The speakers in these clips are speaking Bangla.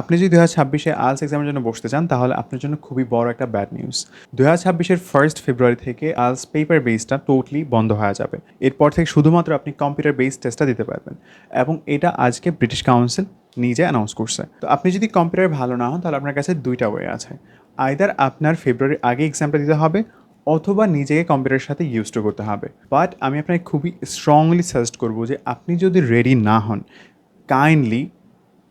আপনি যদি দু হাজার ছাব্বিশে আলস এক্সামের জন্য বসতে চান, তাহলে আপনার জন্য খুবই বড় একটা ব্যাড নিউজ দু হাজার ছাব্বিশের ফার্স্ট ফেব্রুয়ারি থেকে আলস পেপার বেসটা টোটালি বন্ধ হয়ে যাবে। এরপর থেকে শুধুমাত্র আপনি কম্পিউটার বেস টেস্টটা দিতে পারবেন। এবং এটা আজকে ব্রিটিশ কাউন্সিল নিজে অ্যানাউন্স করছে। তো আপনি যদি কম্পিউটার ভালো না হন, তাহলে আপনার কাছে দুইটা ওয়ে আছে। আইদার আপনার ফেব্রুয়ারির আগে এক্সামটা দিতে হবে, অথবা নিজেকে কম্পিউটারের সাথে ইউজ টু করতে হবে। বাট আমি আপনাকে খুবই স্ট্রংলি সাজেস্ট করব যে, আপনি যদি রেডি না হন কাইন্ডলি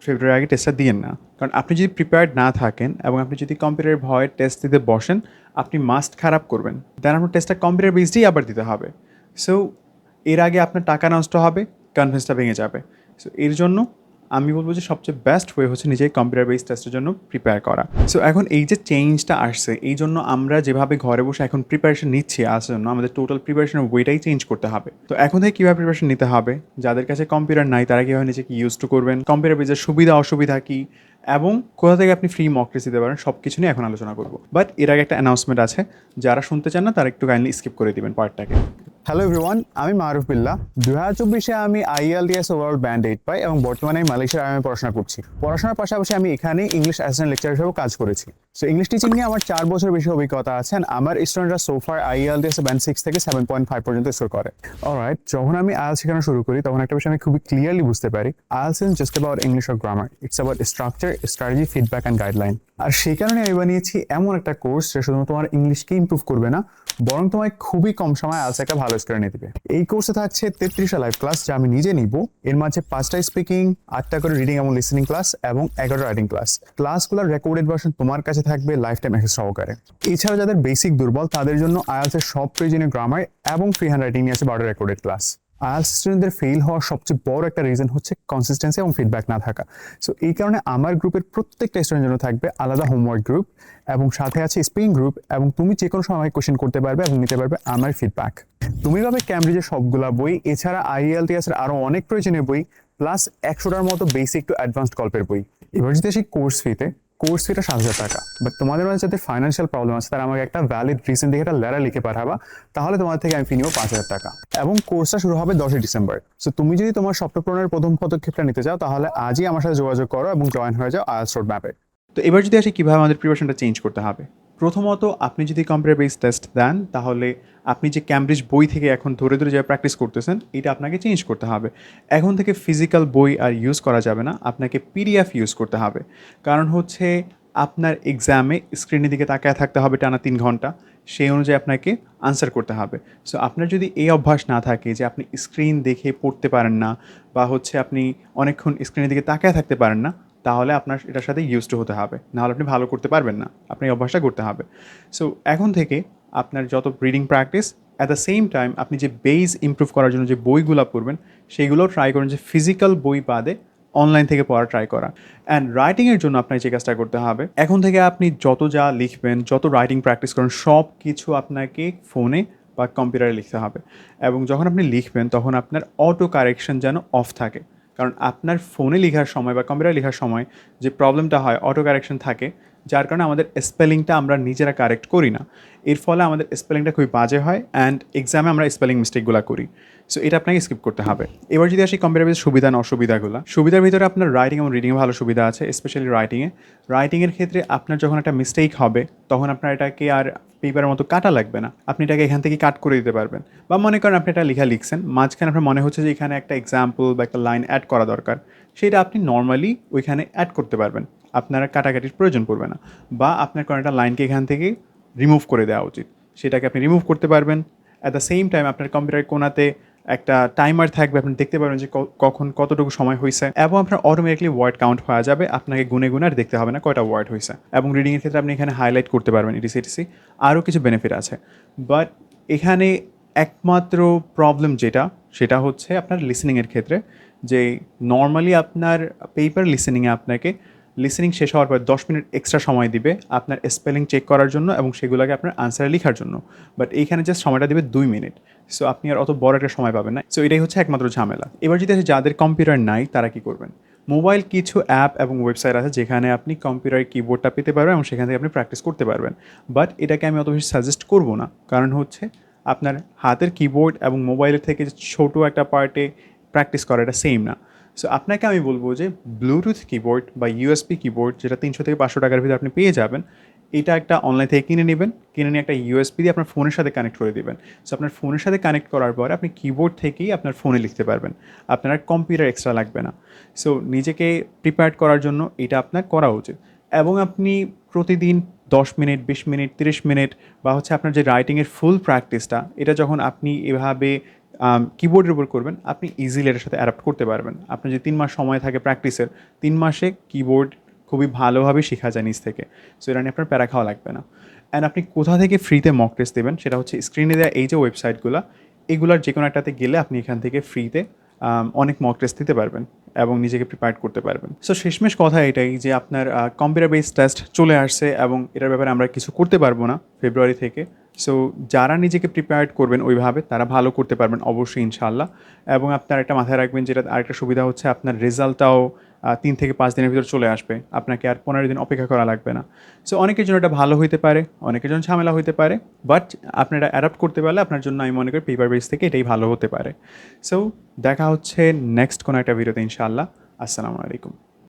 ফেব্রুয়ারি আগে টেস্টটা দিয়েন না। কারণ আপনি যদি প্রিপেয়ার্ড না থাকেন এবং আপনি যদি কম্পিউটারের ভয়ে টেস্ট দিতে বসেন, আপনি মাস্ট খারাপ করবেন। দেন আপনার টেস্টটা কম্পিউটার বেসডেই আবার দিতে হবে। সো এর আগে আপনার টাকা নষ্ট হবে কনফিডেন্সটা ভেঙে যাবে। সো এর জন্য আমি বলব যে সবচেয়ে বেস্ট ওয়ে হচ্ছে নিজেই কম্পিউটার বেস টেস্টের জন্য প্রিপেয়ার করা। সো এখন এই যে চেঞ্জটা আসছে, এই জন্য আমরা যেভাবে ঘরে বসে এখন প্রিপারেশন নিচ্ছি আসার জন্য আমাদের টোটাল প্রিপারেশনের ওয়েটাই চেঞ্জ করতে হবে। তো এখন থেকে কীভাবে প্রিপারেশন নিতে হবে? যাদের কাছে কম্পিউটার নাই, তারা কীভাবে নিজেকে ইউজ টু করবেন? কম্পিউটার বেসের সুবিধা, অসুবিধা কী? এবং কোথা থেকে আপনি ফ্রি মক টেস্ট দিতে পারেন সব কিছু নিয়ে এখন আলোচনা করব। বাট এর আগে একটা অ্যানাউন্সমেন্ট আছে, যারা শুনতে চান না, তারা একটু কাইন্ডলি স্কিপ করে দিবেন পার্টটাকে হ্যালো এভরিওয়ান আমি মারুফ বিল্লা। দু হাজার চব্বিশে আমি আইএলটিএস ওভারঅল ব্যান্ড এইট পাই এবং বর্তমানে আমি মালয়েশিয়ার আমি পড়াশোনা করছি। পড়াশোনার পাশাপাশি আমি এখানে ইংলিশ অ্যাসিস্ট্যান্ট লেকচার হিসেবেও কাজ করেছি। সো ইংলিশ টিচিং নিয়ে আমার চার বছর বেশি অভিজ্ঞতা আছে আমার স্টুডেন্টরা সোফার আইএলটিএস ব্যান্ড সিক্স থেকে সেভেন পয়েন্ট ফাইভ পর্যন্ত স্কোর করে। অলরাইট যখন আমি আইএল শেখানো শুরু করি, তখন একটা বিষয় আমি খুবই ক্লিয়ারলি বুঝতে পারি। IELTS is just about English or grammar it's about structure strategy feedback and guideline আর সেই কারণে আমি বানিয়েছি এমন একটা কোর্স যেটা শুধুমাত্র তোমার ইংলিশকে ইমপ্রুভ করবে না, বরং তোমায় খুবই কম সময় আলসা একটা ভালো এনে দিবে। এই কোর্সে থাকছে তেত্রিশটা লাইভ ক্লাস যা আমি নিজে নিব। এর মাঝে পাঁচটা স্পিকিং আটটা করে রিডিং এবং লিসনিং ক্লাস এবং এগারোটা রাইটিং ক্লাস ক্লাসগুলোর রেকর্ডেড ভার্সন তোমার কাছে থাকবে লাইফ টাইম অ্যাক্সেস সহকারে। এছাড়া যাদের বেসিক দুর্বল, তাদের জন্য আয়ালসের সব প্রয়োজনীয় গ্রামার এবং ফ্রি হ্যান্ড রাইটিং নিয়ে আছে বারো রেকর্ডেড ক্লাস আয়ালস স্টুডেন্টদের ফেল হওয়ার সবচেয়ে বড় একটা রিজন হচ্ছে কনসিস্টেন্সি এবং ফিডব্যাক না থাকা। সো এই কারণে আমার গ্রুপের প্রত্যেকটা স্টুডেন্টের জন্য থাকবে আলাদা হোমওয়ার্ক গ্রুপ এবং সাথে আছে স্পিং গ্রুপ এবং তুমি যে কোনো সময় কোশ্চেন করতে পারবে এবং নিতে পারবে আমার ফিডব্যাক তুমি পাবে ক্যামব্রিজের সবগুলা বই, এছাড়া আইএলটিএস এর আরও অনেক প্রয়োজনীয় বই প্লাস একশোটার মতো বেসিক টু অ্যাডভান্সড গল্পের বই। এবার যদি আসি কোর্স ফিতে কোর্স ফিটা সাত হাজার টাকা। বাট তোমাদের মাঝে যাদের ফাইন্যান্সিয়াল প্রবলেম আছে, তারা আমাকে একটা ভ্যালিড রিসেন্ট দেখে একটা লেটার লিখে পাঠাবা, তাহলে তোমার থেকে আমি ফি নিব পাঁচ হাজার টাকা। এবং কোর্সটা শুরু হবে দশই ডিসেম্বর। সো তুমি যদি তোমার স্বপ্ন প্রথম পদক্ষেপটা নিতে চাও, তাহলে আজই আমার সাথে যোগাযোগ করো এবং জয়েন হয়ে যাও আয়াস রোড ম্যাপে তো এবার যদি আসে, কীভাবে আমাদের প্রিপারেশনটা চেঞ্জ করতে হবে? প্রথমত আপনি যদি কম্পিউটার বেস টেস্ট দেন, তাহলে আপনি যে ক্যামব্রিজ বই থেকে এখন ধরে ধরে যা প্র্যাকটিস করতেছেন, এটা আপনাকে চেঞ্জ করতে হবে। এখন থেকে ফিজিক্যাল বই আর ইউজ করা যাবে না, আপনাকে পিডিএফ ইউজ করতে হবে। কারণ হচ্ছে আপনার এক্সামে স্ক্রিনের দিকে তাকায় থাকতে হবে টানা তিন ঘণ্টা, সেই অনুযায়ী আপনাকে আনসার করতে হবে। সো আপনার যদি এই অভ্যাস না থাকে যে আপনি স্ক্রিন দেখে পড়তে পারেন না, বা হচ্ছে আপনি অনেকক্ষণ স্ক্রিনের দিকে তাকায় থাকতে পারেন না তাহলে আপনার এটার সাথে ইউজ টু হতে হবে। নাহলে আপনি ভালো করতে পারবেন না। আপনি অভ্যাসটা করতে হবে। সো এখন থেকে আপনার যত reading practice at the same time আপনি যে বেস ইমপ্রুভ করার জন্য যে বইগুলো পড়বেন সেইগুলোও ট্রাই করেন যে ফিজিক্যাল বই বাদে অনলাইন থেকে পড়া ট্রাই করা। অ্যান্ড রাইটিংয়ের জন্য আপনাকে যে কাজটা করতে হবে, এখন থেকে আপনি যত যা লিখবেন, যত রাইটিং প্র্যাকটিস করেন, সব কিছু আপনাকে ফোনে বা কম্পিউটারে লিখতে হবে। এবং যখন আপনি লিখবেন, তখন আপনার অটো কারেকশন যেন অফ থাকে। কারণ আপনার ফোনে লেখার সময় বা কম্পিউটারে লেখার সময় যে প্রবলেমটা হয় অটো কারেকশন থাকে যার কারণে আমাদের স্পেলিংটা আমরা নিজেরা কারেক্ট করি না। এর ফলে আমাদের স্পেলিংটা খুবই বাজে হয় অ্যান্ড এক্সামে আমরা স্পেলিং মিস্টেকগুলো করি। সো এটা আপনাকে স্কিপ করতে হবে। এবার যদি আসি কম্পিউটার সুবিধা না অসুবিধাগুলো, সুবিধার ভিতরে আপনার রাইটিং এবং রিডিংয়ে ভালো সুবিধা আছে স্পেশালি রাইটিংয়ে রাইটিংয়ের ক্ষেত্রে আপনার যখন একটা মিস্টেক হবে, তখন আপনার এটাকে আর পেপারের মতো কাটা লাগবে না। আপনি এটাকে এখান থেকে কাট করে দিতে পারবেন। বা মনে করেন আপনি এটা লেখা লিখছেন, মাঝখানে আপনার মনে হচ্ছে যে এখানে একটা এক্সাম্পল বা একটা লাইন অ্যাড করা দরকার। সেটা আপনি নর্মালি ওইখানে অ্যাড করতে পারবেন। আপনার কাটাকাটির প্রয়োজন পড়বে না। বা আপনার কোনো একটা লাইনকে এখান থেকে রিমুভ করে দেওয়া উচিত। সেটাকে আপনি রিমুভ করতে পারবেন। অ্যাট দ্য সেম টাইম আপনার কম্পিউটার কোনাতে একটা টাইমার থাকবে। আপনি দেখতে পারবেন যে কখন কতটুকু সময় হয়েছে এবং আপনার অটোমেটিকলি ওয়ার্ড কাউন্ট হওয়া যাবে। আপনাকে গুনে গুনে আর দেখতে হবে না কয়টা ওয়ার্ড হয়েছে এবং রিডিংয়ের ক্ষেত্রে আপনি এখানে হাইলাইট করতে পারবেন ইটিসি ইটিসি আরও কিছু বেনিফিট আছে। বাট এখানে একমাত্র প্রবলেম যেটা, সেটা হচ্ছে আপনার লিসেনিংয়ের ক্ষেত্রে। যে নর্মালি আপনার পেপার লিসেনিংয়ে আপনাকে লিসেনিং শেষ হওয়ার পর দশ মিনিট এক্সট্রা সময় দিবে আপনার স্পেলিং চেক করার জন্য এবং সেগুলোকে আপনার আনসারে লেখার জন্য। বাট এইখানে জাস্ট সময়টা দিবে দুই মিনিট। সো আপনি আর অত বড় একটা সময় পাবেন না। সো এটাই হচ্ছে একমাত্র ঝামেলা। এবার যদি আসি যাদের কম্পিউটার নাই, তারা কি করবেন? মোবাইল কিছু অ্যাপ এবং ওয়েবসাইট আছে যেখানে আপনি কম্পিউটার কিবোর্ডটা পেতে পারবেন এবং সেখান থেকে আপনি প্র্যাকটিস করতে পারবেন। বাট এটাকে আমি অত বেশি সাজেস্ট করব না। কারণ হচ্ছে আপনার হাতের কিবোর্ড এবং মোবাইলের থেকে ছোটো একটা পার্টে প্র্যাকটিস করা এটা সেম না। সো আপনাকে আমি বলব যে ব্লুটুথ কিবোর্ড বা ইউএসপি কিবোর্ড যেটা তিনশো থেকে পাঁচশো টাকার ভিতরে আপনি পেয়ে যাবেন, এটা একটা অনলাইন থেকে কিনে নেবেন। কিনে নিয়ে একটা ইউএসপি দিয়ে আপনার ফোনের সাথে কানেক্ট করে দিবেন। সো আপনার ফোনের সাথে কানেক্ট করার পর আপনি কিবোর্ড থেকেই আপনার ফোনে লিখতে পারবেন। আপনার কম্পিউটার এক্সট্রা লাগবে না। সো নিজেকে প্রিপেয়ার করার জন্য এটা আপনার করা উচিত। এবং আপনি প্রতিদিন দশ মিনিট, বিশ মিনিট, তিরিশ মিনিট বা হচ্ছে আপনার যে রাইটিংয়ের ফুল প্র্যাকটিসটা এটা যখন আপনি এভাবে কিবোর্ডের উপর করবেন, আপনি ইজিলি এটার সাথে অ্যাডাপ্ট করতে পারবেন। আপনার যে তিন মাস সময় থাকে প্র্যাকটিসের তিন মাসে কিবোর্ড খুবই ভালোভাবে শেখা যায় নিজ থেকে। সো এটা নিয়ে আপনার প্যারা খাওয়া লাগবে না। অ্যান্ড আপনি কোথা থেকে ফ্রিতে মক টেস্ট দেবেন, সেটা হচ্ছে স্ক্রিনে দেওয়া এই যে ওয়েবসাইটগুলো এগুলোর যে কোনো একটাতে গেলে আপনি এখান থেকে ফ্রিতে অনেক মক টেস্ট দিতে পারবেন এবং নিজেকে প্রিপেয়ার করতে পারবেন। সো শেষমেশ কথা এটাই যে আপনার কম্পিউটার বেস টেস্ট চলে আসছে এবং এটার ব্যাপারে আমরা কিছু করতে পারব না ফেব্রুয়ারি থেকে। সো যারা নিজেকে প্রিপেয়ার করবেন ওইভাবে, তারা ভালো করতে পারবেন অবশ্যই ইনশাল্লাহ এবং আপনার একটা মাথায় রাখবেন, যেটা আরেকটা সুবিধা হচ্ছে, আপনার রেজাল্টটাও তিন থেকে পাঁচ দিনের ভিতর চলে আসবে। আপনাকে আর পনেরো দিন অপেক্ষা করা লাগবে না। সো অনেকের জন্য এটা ভালো হইতে পারে, অনেকের জন্য ঝামেলা হইতে পারে বাট আপনারা অ্যাডাপ্ট করতে পারলে আপনার জন্য আমি মনে করি পেপার বেস থেকে এটাই ভালো হতে পারে। সো দেখা হচ্ছে নেক্সট কোনো একটা ভিডিওতে ইনশাআল্লাহ। আসসালামু আলাইকুম।